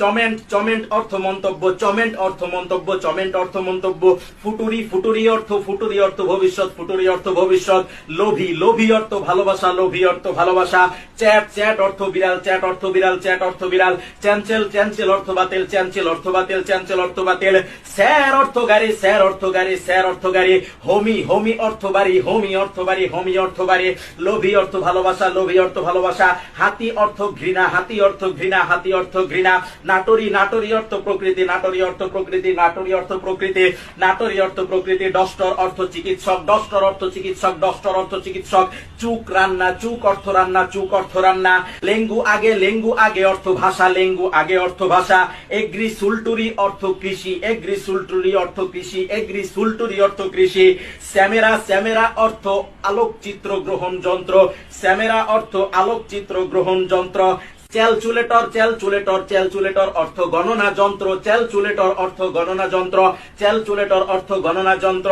চমেন্ট চমেন্ট অর্থ মন্তব্য, চমেন্ট অর্থ মন্তব্য, চমেন্ট অর্থ মন্তব্য, ফুটুরি ফুটুরি অর্থ ফুটুরি অর্থ ভবিষ্যৎ, ফুটুরি অর্থ ভবিষ্যৎ, লোভী লোভী অর্থ ভালোবাসা, লোভী অর্থ ভালোবাসা, চ্যাট চ্যাট অর্থ বিড়াল, চ্যাট অর্থ বিড়াল, চ্যাট অর্থ বিড়াল চ্যাঞ্চেল চ্যাঞ্চেল অর্থ বাতিল চ্যাঞ্চেল অর্থ বাতিল চ্যাঞ্চেল অর্থ বাতিল, স্যার অর্থ গাড়ি, স্যার অর্থ গাড়ি, স্যার অর্থ গাড়ি, হোমি হোমি অর্থ বাড়ি, হোমি অর্থ বাড়ি, হোমি অর্থ বাড়ি, লোভী অর্থ ভালোবাসা, লোভী অর্থ ভালোবাসা, হাতি অর্থ ঘৃণা, হাতি অর্থ ঘৃণা, হাতি অর্থ ঘৃণা নাটরি নাটরি অর্থ প্রকৃতি, নাটরি অর্থ প্রকৃতি, নাটরি অর্থ প্রকৃতি, নাটরি অর্থ প্রকৃতি, ডস্টর অর্থ চিকিৎসক, ডস্টর অর্থ চিকিৎসক, ডস্টর অর্থ চিকিৎসক, চুক রান্না, চুক অর্থ রান্না, চুক অর্থ রান্না, লেঙ্গু আগে লেঙ্গু আগে অর্থ ভাষা, লেঙ্গু আগে অর্থ ভাষা এগ্রি সুলটুরি অর্থ কৃষি এগ্রি সুলটুরি অর্থ কৃষি এগ্রি সুলটুরি অর্থ কৃষি, স্যামেরা স্যামেরা অর্থ আলোকচিত্র গ্রহণ যন্ত্র, স্যামেরা অর্থ আলোকচিত্র গ্রহণ যন্ত্র চ্যালচুলেটর চ্যালচুলেটর চ্যালচুলেটর অর্থ গণনা যন্ত্র চ্যালচুলেটর অর্থ গণনা যন্ত্র চ্যালচুলেটর অর্থ গণনা যন্ত্র।